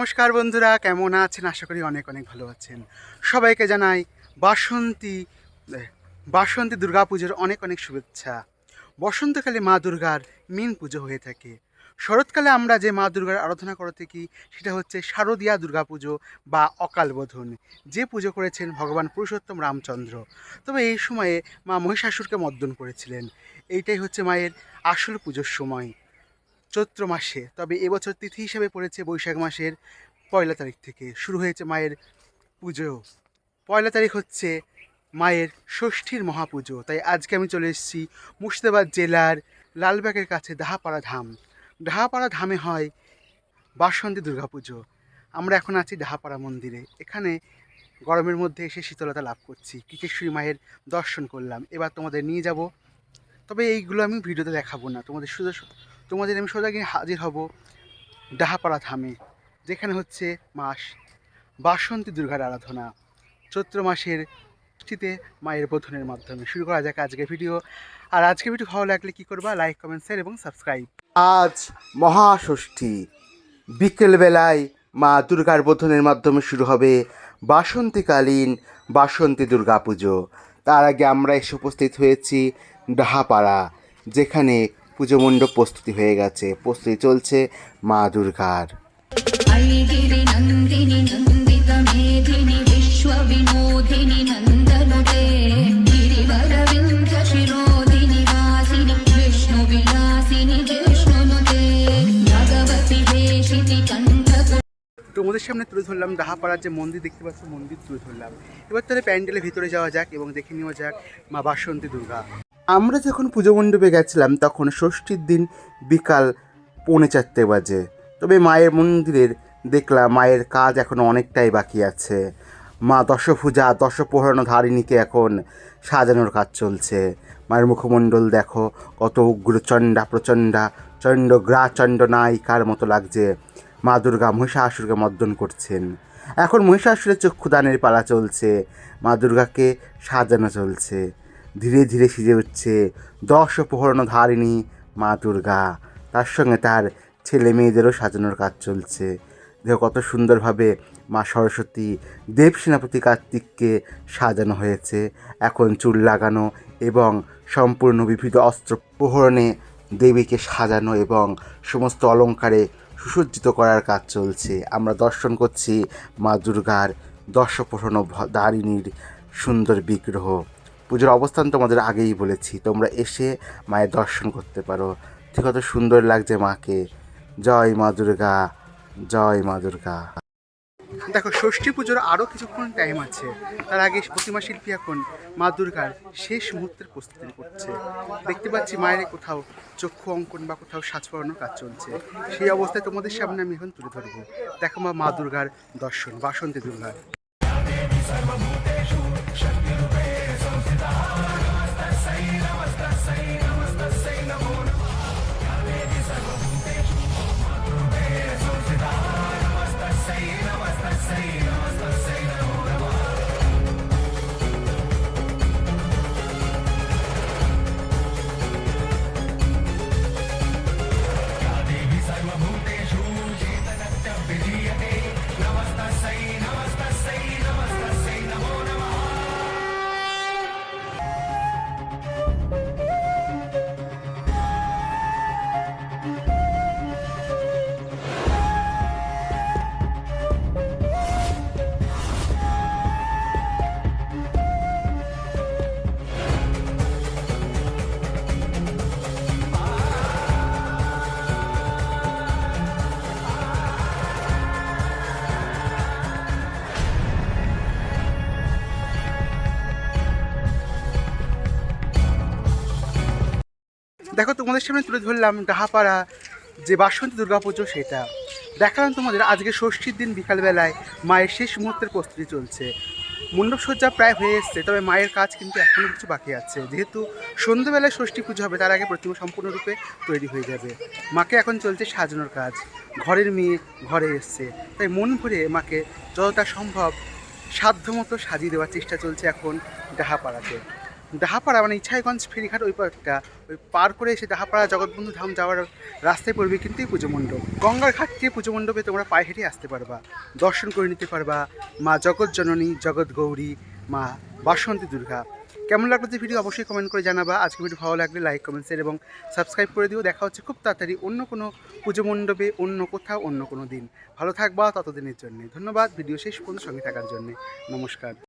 নমস্কার বন্ধুরা, কেমন আছেন? আশা করি অনেক অনেক ভালো আছেন। সবাইকে জানাই বাসন্তী বাসন্তী দুর্গা পুজোর অনেক অনেক শুভেচ্ছা। বসন্তকালে মা দুর্গার মেন পুজো হয়ে থাকে। শরৎকালে আমরা যে মা দুর্গার আরাধনা করে থাকি, সেটা হচ্ছে শারদীয়া দুর্গাপুজো বা অকাল বোধন যে পুজো করেছেন ভগবান পুরুষোত্তম রামচন্দ্র। তবে এই সময়ে মা মহিষাসুরকে মর্দন করেছিলেন। এইটাই হচ্ছে মায়ের আসল পুজোর সময়। চৈত্র মাসে, তবে এবছর তিথি হিসেবে পড়েছে বৈশাখ মাসের পয়লা তারিখ থেকে। শুরু হয়েছে মায়ের পুজো। পয়লা তারিখ হচ্ছে মায়ের ষষ্ঠীর মহাপুজো। তাই আজকে আমি চলে এসেছি মুর্শিদাবাদ জেলার লালবাগের কাছে দাহাপাড়া ধাম। ডাহাপাড়া ধামে হয় বাসন্তী দুর্গাপুজো। আমরা এখন আছি ডাহাপাড়া মন্দিরে। এখানে গরমের মধ্যে এসে শীতলতা লাভ করছি। কিকেশ্বরী মায়ের দর্শন করলাম। এবার তোমাদের নিয়ে যাব। তবে এইগুলো আমি ভিডিওতে দেখাবো না। তোমাদের শুধু তোমাদের আমি সোজা গিয়ে হাজির হব ডাহাপাড়া থামে যেখানে হচ্ছে মাস বাসন্তী দুর্গার আরাধনা। চৈত্র মাসের ষষ্ঠীতে মায়ের বোধনের মাধ্যমে। শুরু করা যাক আজকের ভিডিও। আর আজকে ভিডিও ভালো লাগলে কী করবা? লাইক কমেন্ট শেয়ার এবং সাবস্ক্রাইব আজ মহাষষ্ঠী। বিকেলবেলায় মা দুর্গার বোধনের মাধ্যমে শুরু হবে বাসন্তীকালীন বাসন্তী দুর্গা পুজো। তার আগে আমরা এসে উপস্থিত হয়েছি ডাহাপাড়া, যেখানে পুজো মণ্ডপ প্রস্তুতি হয়ে গেছে প্রস্তুতি চলছে মা দুর্গার। তোমাদের সামনে তুলে ধরলাম দাহাপাড়ার যে মন্দির দেখতে পাচ্ছ মন্দির তুলে ধরলাম। এবার তাহলে প্যান্ডেলের ভিতরে যাওয়া যাক এবং দেখে নেওয়া যাক মা বাসন্তী দুর্গা। আমরা যখন পুজো মণ্ডপে গেছিলাম, তখন ষষ্ঠীর দিন বিকাল পৌনে চারটে বাজে। তবে মায়ের মন্দিরের দেখলাম মায়ের কাজ এখনও অনেকটাই বাকি আছে। মা দশভূজা দশপ্রহরণ ধারিণীকে এখন সাজানোর কাজ চলছে। মায়ের মুখমণ্ডল দেখো, কত উগ্র চণ্ডা, প্রচণ্ডা, চণ্ড গ্রা, চণ্ড নায়িকার মতো লাগছে। মা দুর্গা মহিষাসুরকে মর্দন করছেন। এখন মহিষাসুরের চক্ষুদানের পালা চলছে। মা দুর্গাকে সাজানো চলছে। ধীরে ধীরে সিজে উঠছে দশ প্রহরণ ধারিণী মা দুর্গা। তার সঙ্গে তার ছেলে মেয়েদেরও সাজানোর কাজ চলছে। দেখো কত সুন্দরভাবে মা সরস্বতী দেব সেনাপতি কার্তিককে সাজানো হয়েছে। এখন চুল লাগানো এবং সম্পূর্ণ বিবিধ অস্ত্র প্রহরণে দেবীকে সাজানো এবং সমস্ত অলঙ্কারে সুসজ্জিত করার কাজ চলছে। আমরা দর্শন করছি মা দুর্গার দর্শপ্রহণ দারিণীর সুন্দর বিগ্রহ। পুজোর অবস্থান তোমাদের আগেই বলেছি। তোমরা এসে মায়ের দর্শন করতে পারো। ঠিক কত সুন্দর লাগছে মাকে। জয় মা দুর্গা, জয় মা দুর্গা। দেখো, ষষ্ঠী পুজোর আরও কিছুক্ষণ টাইম আছে। তার আগে প্রতিমা শিল্পী এখন মা দুর্গার শেষ মুহূর্তের প্রস্তুতি করছে। দেখতে পাচ্ছি মায়ের কোথাও চক্ষু অঙ্কন বা কোথাও সাজ পড়ানোর কাজ চলছে। সেই অবস্থায় তোমাদের সামনে আমি এখন তুলে ধরবো। দেখো মা মা দুর্গার দর্শন, বাসন্তী দুর্গার। দেখো, তোমাদের সামনে তুলে ধরলাম ডাহাপাড়া, যে বাসন্তী দুর্গাপুজো সেটা। দেখালাম তোমাদের আজকে ষষ্ঠীর দিন বিকালবেলায় মায়ের শেষ মুহূর্তের প্রস্তুতি চলছে। মণ্ডপ সজ্জা প্রায় হয়ে এসছে, তবে মায়ের কাজ কিন্তু এখনও কিছু বাকি আছে। যেহেতু সন্ধ্যেবেলায় ষষ্ঠী পুজো হবে, তার আগে প্রতিমা সম্পূর্ণরূপে তৈরি হয়ে যাবে। মাকে এখন চলছে সাজানোর কাজ। ঘরের মেয়ে ঘরে এসছে। তাই মন ভরে মাকে যতটা সম্ভব সাধ্যমতো সাজিয়ে দেওয়ার চেষ্টা চলছে এখন ডাহাপাড়াতে। ডাহাপাড়া মানে ইছাইগঞ্জ ফেরিঘাট ওই পারটা ওই পার করে এসে ডাহাপাড়া জগৎবন্ধু ধাম যাওয়ার রাস্তায় পড়বে কিন্তু এই পুজো মণ্ডপ। গঙ্গার ঘাট থেকে পুজো মণ্ডপে তোমরা পায়ে হেঁটে আসতে পারবা, দর্শন করে নিতে পারবা মা জগৎ জননী জগৎ গৌরী, মা বাসন্তী দুর্গা। কেমন লাগল যে ভিডিও অবশ্যই কমেন্ট করে জানাবা। আজকে ভিডিও ভালো লাগলে লাইক কমেন্ট শেয়ার এবং সাবস্ক্রাইব করে দিও। দেখা হচ্ছে খুব তাড়াতাড়ি অন্য কোনো পুজো মণ্ডপে, অন্য কোথাও, অন্য কোনো দিন। ভালো থাকবা ততদিনের জন্য। ধন্যবাদ। ভিডিও শেষ পর্যন্ত সঙ্গে থাকার জন্য। নমস্কার।